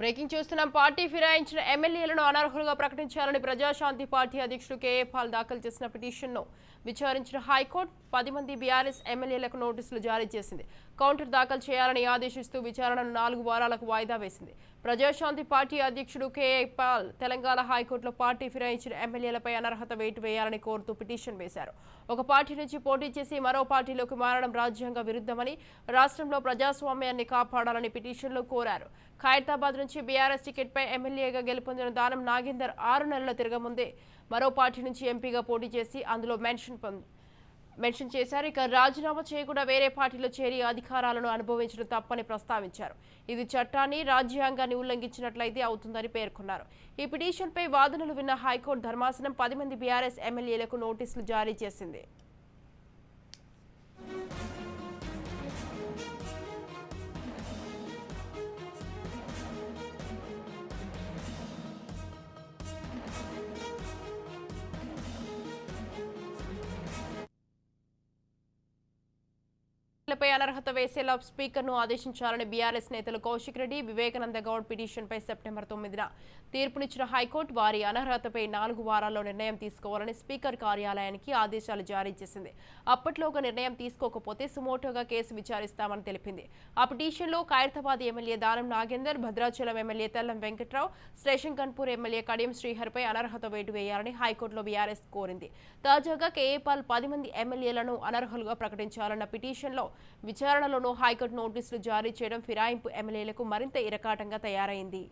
Breaking చూస్తున్నాం party ఫిరాయించిన ఎమ్మెల్యేలను అనర్హులుగా ప్రకటించాలని ప్రజాశాంతి పార్టీ అధ్యక్షుడు కేఏ పాల్ దాఖలు చేసిన పిటిషన్ను విచారించిన హైకోర్టు పది మంది బీఆర్ఎస్ ఎమ్మెల్యేలకు నోటీసులు జారీ చేసింది. కౌంటర్ దాఖలు చేయాలని ఆదేశిస్తూ విచారణను నాలుగు వారాలకు వాయిదా వేసింది. ప్రజాశాంతి పార్టీ అధ్యక్షుడు కేఏ పాల్ తెలంగాణ హైకోర్టులో పార్టీ ఫిరాయించిన ఎమ్మెల్యేలపై అనర్హత వేటు వేయాలని కోరుతూ పిటిషన్ వేశారు. ఒక పార్టీ నుంచి పోటీ చేసి మరో పార్టీలోకి మారడం రాజ్యాంగ విరుద్ధమని రాష్ట్రంలో ప్రజాస్వామ్యాన్ని కాపాడాలని పిటిషన్లో కోరారు. ఖైరతాబాద్ నుంచి బీఆర్ఎస్ టికెట్పై ఎమ్మెల్యేగా గెలుపొందిన దానం నాగేందర్ ఆరు నెలల తిరగముందే మరో పార్టీ నుంచి ఎంపీగా పోటీ చేసి అందులో మెన్షన్ పొంది మెన్షన్ చేశారు. ఇక రాజీనామా చేయకుండా వేరే పార్టీలో చేరి అధికారాలను అనుభవించడం తప్పని ప్రస్తావించారు. ఇది చట్టాన్ని రాజ్యాంగాన్ని ఉల్లంఘించినట్లయితే అవుతుందని పేర్కొన్నారు. ఈ పిటిషన్పై వాదనలు విన్న హైకోర్టు ధర్మాసనం పది మంది బీఆర్ఎస్ ఎమ్మెల్యేలకు నోటీసులు జారీ చేసింది. ఎన్నికలపై అనర్హత వేసేలా స్పీకర్ను ఆదేశించాలని బీఆర్ఎస్ నేతలు కౌశిక్ రెడ్డి వివేకానంద గౌడ్ పిటిషన్పై సెప్టెంబర్ తొమ్మిదిన తీర్పునిచ్చిన హైకోర్టు వారి అనర్హతపై నాలుగు వారాల్లో నిర్ణయం తీసుకోవాలని స్పీకర్ కార్యాలయానికి ఆదేశాలు జారీ చేసింది. అప్పట్లో ఒక నిర్ణయం తీసుకోకపోతే సుమోటోగా కేసు విచారిస్తామని తెలిపింది. ఆ పిటిషన్లో Khairatabad MLA Danam Nagender Bhadrachalam MLA Tellam Venkatrao station Ghanpur MLA Kadiyam శ్రీహర్పై అనర్హత వేటు వేయాలని హైకోర్టులో బీఆర్ఎస్ కోరింది. తాజాగా కేఏపాల్ పది మంది ఎమ్మెల్యేలను అనర్హులుగా ప్రకటించాలన్న పిటిషన్లో విచారణలోనూ హైకోర్టు నోటీసులు జారీ చేయడం ఫిరాయింపు ఎమ్మెల్యేలకు మరింత ఇరకాటంగా తయారైంది.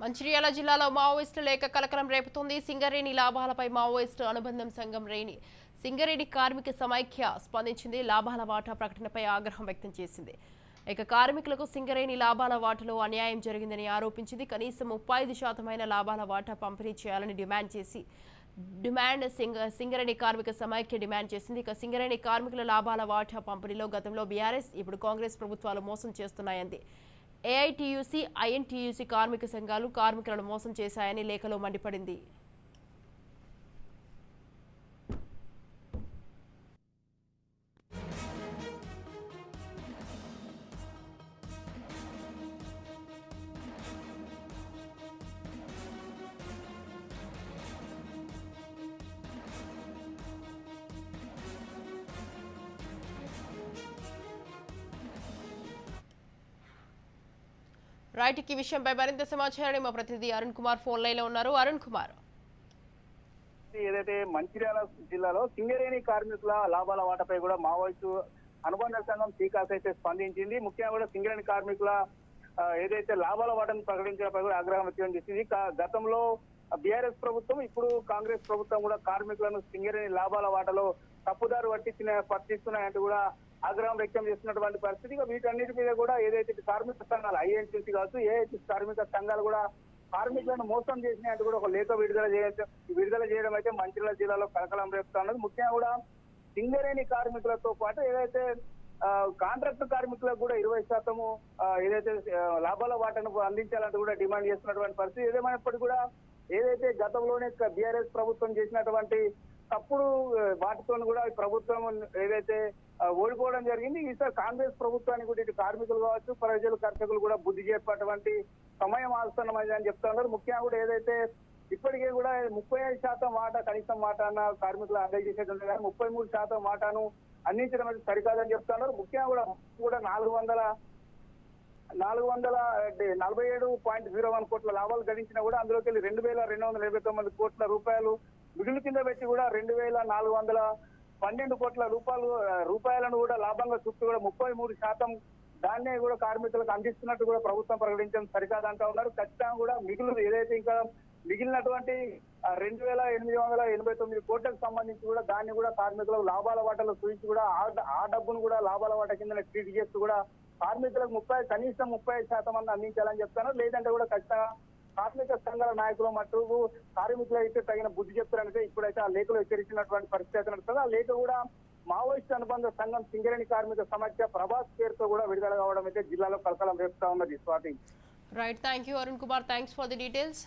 మంచిర్యాల జిల్లాలో మావోయిస్టు లేఖ కలకలం రేపుతోంది. సింగరేణి లాభాలపై మావోయిస్టు అనుబంధం సంఘం రేణి. సింగరేణి కార్మిక సమైక్య స్పందించింది. లాభాల వాటా ప్రకటనపై ఆగ్రహం వ్యక్తం చేసింది. ఇక కార్మికులకు సింగరేణి లాభాల వాటాలో అన్యాయం జరిగిందని ఆరోపించింది. కనీసం ముప్పై ఐదు శాతమైన లాభాల వాటా పంపిణీ చేయాలని డిమాండ్ చేసి డిమాండ్ సింగ సింగరేణి కార్మిక సమైక్య డిమాండ్ చేసింది. ఇక సింగరేణి కార్మికుల లాభాల వాటా పంపిణీలో గతంలో బీఆర్ఎస్ ఇప్పుడు కాంగ్రెస్ ప్రభుత్వాలు మోసం చేస్తున్నాయంది. ఏఐటీయూసీ ఐఎన్టీయూసీ కార్మిక సంఘాలు కార్మికులను మోసం చేశాయని లేఖలో మండిపడింది. రైట్ ఈ విషయంపై మరింత సమాచారాన్ని మా ప్రతినిధి అరుణ్ కుమార్ ఫోన్ లైన్లో ఉన్నారు. అరుణ్ కుమార్. ఏదైతే మంచిర్యాల జిల్లాలో సింగరేణి కార్మికుల లాభాల వాటపై కూడా మావోయిస్టు అనుబంధ సంఘం సీకాస్ అయితే స్పందించింది. ముఖ్యంగా కూడా సింగరేణి కార్మికుల ఏదైతే లాభాల వాటను ప్రకటించడంపై కూడా ఆగ్రహం వ్యక్తం చేసింది. కా- గతంలో బీఆర్ఎస్ ప్రభుత్వం ఇప్పుడు కాంగ్రెస్ ప్రభుత్వం కూడా కార్మికులను సింగరేణి లాభాల వాటలో తప్పుదారు పట్టించిన పట్టిస్తున్నాయంటూ కూడా ఆగ్రహం వ్యక్తం చేస్తున్నటువంటి పరిస్థితి. వీటన్నిటి మీద కూడా ఏదైతే కార్మిక సంఘాలు ఐఎన్సీసీ కావచ్చు ఏఐసి కార్మిక సంఘాలు కూడా కార్మికులను మోసం చేసినట్టు కూడా ఒక లేఖ విడుదల చేయడం విడుదల చేయడం అయితే మంచిర్యాల జిల్లాలో కలకలం రేపుతా ఉన్నది. ముఖ్యంగా కూడా సింగరేణి కార్మికులతో పాటు ఏదైతే కాంట్రాక్ట్ కార్మికులకు కూడా ఇరవై శాతము ఏదైతే లాభాల వాటాను అందించాలంటూ కూడా డిమాండ్ చేస్తున్నటువంటి పరిస్థితి. ఏదేమైనప్పటికీ కూడా ఏదైతే గతంలోనే బీఆర్ఎస్ ప్రభుత్వం చేసినటువంటి తప్పుడు వాటితో కూడా ప్రభుత్వం ఏదైతే ఓడిపోవడం జరిగింది ఈసారి కాంగ్రెస్ ప్రభుత్వానికి కూడా ఇటు కార్మికులు కావచ్చు ప్రజలు కర్షకులు కూడా బుద్ధి చెప్పేటువంటి సమయం ఆస్తున్నది అని చెప్తా ఉన్నారు. ముఖ్యంగా కూడా ఏదైతే ఇప్పటికే కూడా ముప్పై ఐదు శాతం మాట కనీసం మాట అన్న కార్మికులు అందజేసేటువంటి కానీ ముప్పై మూడు శాతం మాటను అందించడం అనేది సరికాదని చెప్తా ఉన్నారు. ముఖ్యంగా కూడా కూడా నాలుగు వందల నాలుగు వందల అంటే నలభై ఏడు పాయింట్ జీరో వన్ కోట్ల లాభాలు గడించినా కూడా అందులోకి వెళ్ళి రెండు వేల రెండు వందల ఇరవై తొమ్మిది కోట్ల రూపాయలు మిగులు కింద పెట్టి కూడా రెండు వేల నాలుగు వందల పన్నెండు కోట్ల రూపాయలు రూపాయలను కూడా లాభంగా చూస్తూ కూడా ముప్పై మూడు శాతం దాన్నే కూడా కార్మికులకు అందిస్తున్నట్టు కూడా ప్రభుత్వం ప్రకటించడం సరికాదంటా ఉన్నారు. ఖచ్చితంగా కూడా మిగులు ఏదైతే ఇంకా మిగిలినటువంటి రెండు వేల ఎనిమిది వందల ఎనభై తొమ్మిది కోట్లకు సంబంధించి కూడా దాన్ని కూడా కార్మికులకు లాభాల వాటలో చూపించి కూడా ఆ- ఆ డబ్బును కూడా లాభాల వాట కింద ట్రీట్ చేస్తూ కూడా కార్మికులకు ముప్పై కనీసం ముప్పై శాతం అన్న అందించాలని చెప్తాను. లేదంటే కూడా ఖచ్చితంగా కార్మిక సంఘాల నాయకులు మటు కార్మికులు అయితే తగిన బుద్ధి చెప్తారంటే ఇప్పుడైతే ఆ లేఖలో హెచ్చరించినటువంటి పరిస్థితి అయితే నడుస్తుంది. ఆ లేఖ కూడా మావోయిస్ట్ అనుబంధ సంఘం సింగరేణి కార్మిక సమస్య ప్రభాస్ పేరుతో కూడా విడుదల కావడం అయితే జిల్లాలో కలకలం రేపుతా ఉన్నది. Swathi. Right thank you Arun Kumar thanks for the details